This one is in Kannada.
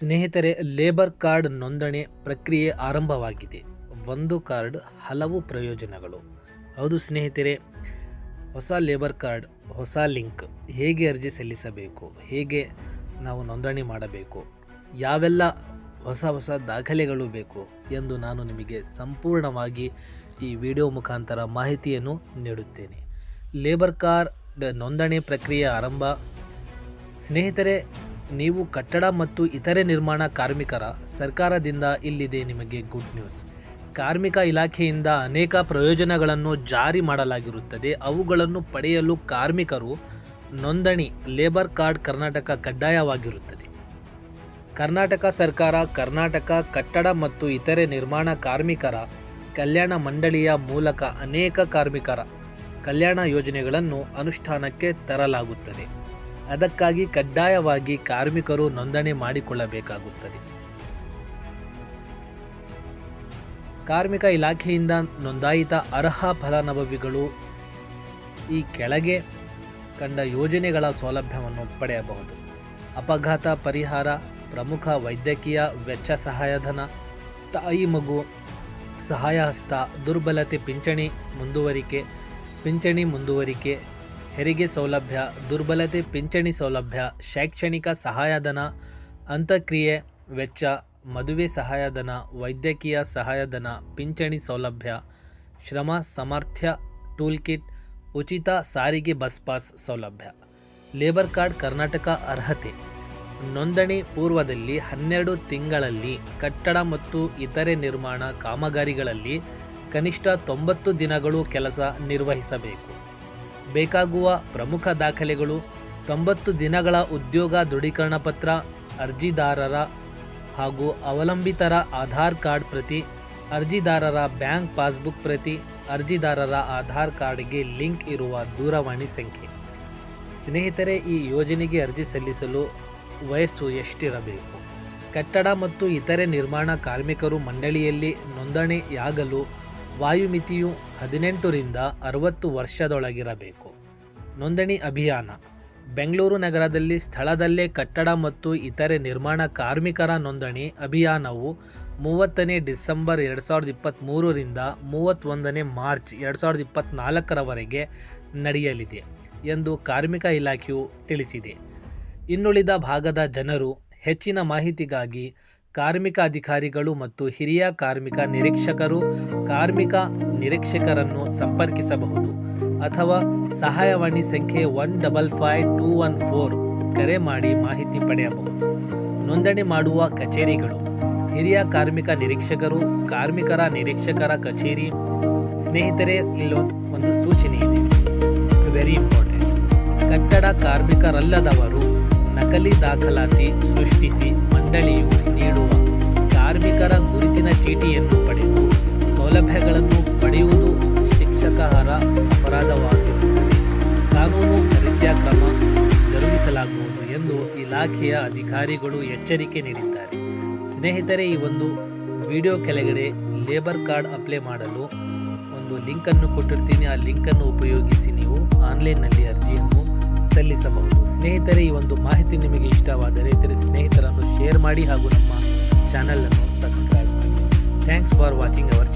ಸ್ನೇಹಿತರೆ, ಲೇಬರ್ ಕಾರ್ಡ್ ನೋಂದಣಿ ಪ್ರಕ್ರಿಯೆ ಆರಂಭವಾಗಿದೆ. ಒಂದು ಕಾರ್ಡ್, ಹಲವು ಪ್ರಯೋಜನಗಳು. ಹೌದು ಸ್ನೇಹಿತರೆ, ಹೊಸ ಲೇಬರ್ ಕಾರ್ಡ್, ಹೊಸ ಲಿಂಕ್ ಹೇಗೆ ಅರ್ಜಿ ಸಲ್ಲಿಸಬೇಕು, ಹೇಗೆ ನಾವು ನೋಂದಣಿ ಮಾಡಬೇಕು, ಯಾವೆಲ್ಲ ಹೊಸ ಹೊಸ ದಾಖಲೆಗಳು ಬೇಕು ಎಂದು ನಾನು ನಿಮಗೆ ಸಂಪೂರ್ಣವಾಗಿ ಈ ವಿಡಿಯೋ ಮುಖಾಂತರ ಮಾಹಿತಿಯನ್ನು ನೀಡುತ್ತೇನೆ. ಲೇಬರ್ ಕಾರ್ಡ್ ನೋಂದಣಿ ಪ್ರಕ್ರಿಯೆ ಆರಂಭ. ಸ್ನೇಹಿತರೆ ನೀವು ಕಟ್ಟಡ ಮತ್ತು ಇತರೆ ನಿರ್ಮಾಣ ಕಾರ್ಮಿಕರ ಸರ್ಕಾರದಿಂದ ಇಲ್ಲಿದೆ ನಿಮಗೆ ಗುಡ್ ನ್ಯೂಸ್. ಕಾರ್ಮಿಕ ಇಲಾಖೆಯಿಂದ ಅನೇಕ ಪ್ರಯೋಜನಗಳನ್ನು ಜಾರಿ ಮಾಡಲಾಗಿರುತ್ತದೆ. ಅವುಗಳನ್ನು ಪಡೆಯಲು ಕಾರ್ಮಿಕರು ನೋಂದಣಿ ಲೇಬರ್ ಕಾರ್ಡ್ ಕರ್ನಾಟಕ ಕಡ್ಡಾಯವಾಗಿರುತ್ತದೆ. ಕರ್ನಾಟಕ ಸರ್ಕಾರ, ಕರ್ನಾಟಕ ಕಟ್ಟಡ ಮತ್ತು ಇತರೆ ನಿರ್ಮಾಣ ಕಾರ್ಮಿಕರ ಕಲ್ಯಾಣ ಮಂಡಳಿಯ ಮೂಲಕ ಅನೇಕ ಕಾರ್ಮಿಕರ ಕಲ್ಯಾಣ ಯೋಜನೆಗಳನ್ನು ಅನುಷ್ಠಾನಕ್ಕೆ ತರಲಾಗುತ್ತದೆ. ಅದಕ್ಕಾಗಿ ಕಡ್ಡಾಯವಾಗಿ ಕಾರ್ಮಿಕರು ನೋಂದಣಿ ಮಾಡಿಕೊಳ್ಳಬೇಕಾಗುತ್ತದೆ. ಕಾರ್ಮಿಕ ಇಲಾಖೆಯಿಂದ ನೋಂದಾಯಿತ ಅರ್ಹ ಫಲಾನುಭವಿಗಳು ಈ ಕೆಳಗೆ ಕಂಡ ಯೋಜನೆಗಳ ಸೌಲಭ್ಯವನ್ನು ಪಡೆಯಬಹುದು. ಅಪಘಾತ ಪರಿಹಾರ, ಪ್ರಮುಖ ವೈದ್ಯಕೀಯ ವೆಚ್ಚ ಸಹಾಯಧನ, ತಾಯಿ ಮಗು, ಸಹಾಯಹಸ್ತ, ದುರ್ಬಲತೆ ಪಿಂಚಣಿ ಮುಂದುವರಿಕೆ ಪಿಂಚಣಿ ಮುಂದುವರಿಕೆ ಹೆರಿಗೆ ಸೌಲಭ್ಯ, ದುರ್ಬಲತೆ ಪಿಂಚಣಿ ಸೌಲಭ್ಯ, ಶೈಕ್ಷಣಿಕ ಸಹಾಯಧನ, ಅಂತಕ್ರಿಯೆ ವೆಚ್ಚ, ಮದುವೆ ಸಹಾಯಧನ, ವೈದ್ಯಕೀಯ ಸಹಾಯಧನ, ಪಿಂಚಣಿ ಸೌಲಭ್ಯ, ಶ್ರಮ ಸಾಮರ್ಥ್ಯ ಟೂಲ್ ಕಿಟ್ ಉಚಿತ ಸಾರಿಗೆ ಬಸ್ ಪಾಸ್ ಸೌಲಭ್ಯ. ಲೇಬರ್ ಕಾರ್ಡ್ ಕರ್ನಾಟಕ ಅರ್ಹತೆ. ನೋಂದಣಿ ಪೂರ್ವದಲ್ಲಿ ಹನ್ನೆರಡು ತಿಂಗಳಲ್ಲಿ ಕಟ್ಟಡ ಮತ್ತು ಇತರೆ ನಿರ್ಮಾಣ ಕಾಮಗಾರಿಗಳಲ್ಲಿ ಕನಿಷ್ಠ ತೊಂಬತ್ತು ದಿನಗಳು ಕೆಲಸ ನಿರ್ವಹಿಸಬೇಕು. ಬೇಕಾಗುವ ಪ್ರಮುಖ ದಾಖಲೆಗಳು ತೊಂಬತ್ತು ದಿನಗಳ ಉದ್ಯೋಗ ದೃಢೀಕರಣ ಪತ್ರ ಅರ್ಜಿದಾರರ ಹಾಗೂ ಅವಲಂಬಿತರ ಆಧಾರ್ ಕಾರ್ಡ್ ಪ್ರತಿ, ಅರ್ಜಿದಾರರ ಬ್ಯಾಂಕ್ ಪಾಸ್ಬುಕ್ ಪ್ರತಿ, ಅರ್ಜಿದಾರರ ಆಧಾರ್ ಕಾರ್ಡ್ಗೆ ಲಿಂಕ್ ಇರುವ ದೂರವಾಣಿ ಸಂಖ್ಯೆ. ಸ್ನೇಹಿತರೆ, ಈ ಯೋಜನೆಗೆ ಅರ್ಜಿ ಸಲ್ಲಿಸಲು ವಯಸ್ಸು ಎಷ್ಟಿರಬೇಕು? ಕಟ್ಟಡ ಮತ್ತು ಇತರೆ ನಿರ್ಮಾಣ ಕಾರ್ಮಿಕರು ಮಂಡಳಿಯಲ್ಲಿ ನೋಂದಣಿಯಾಗಲು ವಾಯುಮಿತಿಯು ಹದಿನೆಂಟರಿಂದ ಅರವತ್ತು ವರ್ಷದೊಳಗಿರಬೇಕು. ನೋಂದಣಿ ಅಭಿಯಾನ. ಬೆಂಗಳೂರು ನಗರದಲ್ಲಿ ಸ್ಥಳದಲ್ಲೇ ಕಟ್ಟಡ ಮತ್ತು ಇತರೆ ನಿರ್ಮಾಣ ಕಾರ್ಮಿಕರ ನೋಂದಣಿ ಅಭಿಯಾನವು ಮೂವತ್ತನೇ ಡಿಸೆಂಬರ್ ಎರಡು ಸಾವಿರದ ಇಪ್ಪತ್ತ್ಮೂರರಿಂದ ಮೂವತ್ತೊಂದನೇ ಮಾರ್ಚ್ ಎರಡು ಸಾವಿರದ ಇಪ್ಪತ್ತ್ನಾಲ್ಕರವರೆಗೆ ನಡೆಯಲಿದೆ ಎಂದು ಕಾರ್ಮಿಕ ಇಲಾಖೆಯು ತಿಳಿಸಿದೆ. ಇನ್ನುಳಿದ ಭಾಗದ ಜನರು ಹೆಚ್ಚಿನ ಮಾಹಿತಿಗಾಗಿ ಕಾರ್ಮಿಕ ಅಧಿಕಾರಿಗಳು ಮತ್ತು ಹಿರಿಯ ಕಾರ್ಮಿಕ ನಿರೀಕ್ಷಕರು ಕಾರ್ಮಿಕ ನಿರೀಕ್ಷಕರನ್ನು ಸಂಪರ್ಕಿಸಬಹುದು ಅಥವಾ ಸಹಾಯವಾಣಿ ಸಂಖ್ಯೆ one double five two one four ಕರೆ ಮಾಡಿ ಮಾಹಿತಿ ಪಡೆಯಬಹುದು. ನೋಂದಣಿ ಮಾಡುವ ಕಚೇರಿಗಳು. ಹಿರಿಯ ಕಾರ್ಮಿಕ ನಿರೀಕ್ಷಕರು, ಕಾರ್ಮಿಕರ ನಿರೀಕ್ಷಕರ ಕಚೇರಿ. ಸ್ನೇಹಿತರೇ, ಇಲ್ಲೋ ಒಂದು ಸೂಚನೆ ಇದೆ. ವೆರಿ ಇಂಪಾರ್ಟೆಂಟ್ ಕಟ್ಟಡ ಕಾರ್ಮಿಕರಲ್ಲದವರು ನಕಲಿ ದಾಖಲಾತಿ ಸೃಷ್ಟಿಸಿ ಮಂಡಳಿಯು ಇಲಾಖೆಯ ಅಧಿಕಾರಿಗಳು ಎಚ್ಚರಿಕೆ ನೀಡಿದ್ದಾರೆ. ಸ್ನೇಹಿತರೆ, ಈ ಒಂದು ವಿಡಿಯೋ ಕೆಳಗಡೆ ಲೇಬರ್ ಕಾರ್ಡ್ ಅಪ್ಲೈ ಮಾಡಲು ಒಂದು ಲಿಂಕನ್ನು ಕೊಟ್ಟಿರ್ತೀನಿ. ಆ ಲಿಂಕನ್ನು ಉಪಯೋಗಿಸಿ ನೀವು ಆನ್ಲೈನ್ನಲ್ಲಿ ಅರ್ಜಿಯನ್ನು ಸಲ್ಲಿಸಬಹುದು. ಸ್ನೇಹಿತರೆ, ಈ ಒಂದು ಮಾಹಿತಿ ನಿಮಗೆ ಇಷ್ಟವಾದರೆ ಇದರ ಸ್ನೇಹಿತರನ್ನು ಶೇರ್ ಮಾಡಿ ಹಾಗೂ ನಮ್ಮ ಚಾನಲನ್ನು ಸಬ್ಸ್ಕ್ರೈಬ್ ಮಾಡಿ. Thanks for watching our